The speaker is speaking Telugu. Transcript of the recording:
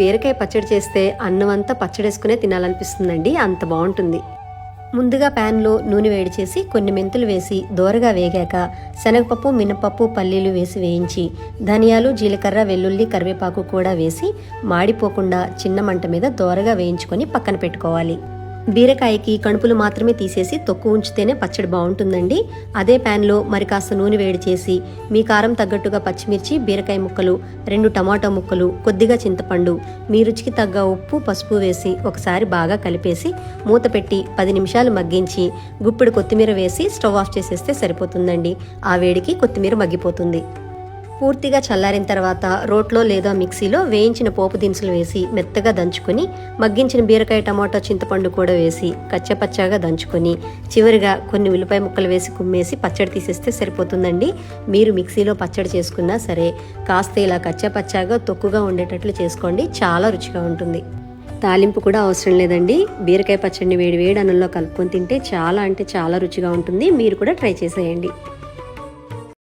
బీరకాయ పచ్చడి చేస్తే అన్నం అంతా పచ్చడేసుకునే తినాలనిపిస్తుందండి. అంత బాగుంటుంది. ముందుగా ప్యాన్లో నూనె వేడి చేసి కొన్ని మెంతులు వేసి దోరగా వేగాక శనగపప్పు మినపప్పు పల్లీలు వేసి వేయించి ధనియాలు జీలకర్ర వెల్లుల్లి కరివేపాకు కూడా వేసి మాడిపోకుండా చిన్న మంట మీద దోరగా వేయించుకొని పక్కన పెట్టుకోవాలి. బీరకాయకి కణుపులు మాత్రమే తీసేసి తొక్కు ఉంచితేనే పచ్చడి బాగుంటుందండి. అదే ప్యాన్లో మరి కాస్త నూనె వేడి చేసి మీ కారం తగ్గట్టుగా పచ్చిమిర్చి బీరకాయ ముక్కలు రెండు టమాటా ముక్కలు కొద్దిగా చింతపండు మీ రుచికి తగ్గ ఉప్పు పసుపు వేసి ఒకసారి బాగా కలిపేసి మూత పెట్టి పది నిమిషాలు మగ్గించి గుప్పిడి కొత్తిమీర వేసి స్టవ్ ఆఫ్ చేసేస్తే సరిపోతుందండి. ఆ వేడికి కొత్తిమీర మగ్గిపోతుంది. పూర్తిగా చల్లారిన తర్వాత రోట్లో లేదా మిక్సీలో వేయించిన పోపు దినుసులు వేసి మెత్తగా దంచుకొని మగ్గించిన బీరకాయ టమాటా చింతపండు కూడా వేసి కచ్చపచ్చాగా దంచుకొని చివరిగా కొన్ని ఉల్లిపాయ ముక్కలు వేసి కుమ్మేసి పచ్చడి తీసేస్తే సరిపోతుందండి. మీరు మిక్సీలో పచ్చడి చేసుకున్నా సరే కాస్త ఇలా కచ్చపచ్చాగా తొక్కుగా ఉండేటట్లు చేసుకోండి. చాలా రుచిగా ఉంటుంది. తాలింపు కూడా అవసరం లేదండి. బీరకాయ పచ్చడిని వేడి వేడి అన్నంలో కలుపుకొని తింటే చాలా అంటే చాలా రుచిగా ఉంటుంది. మీరు కూడా ట్రై చేసేయండి.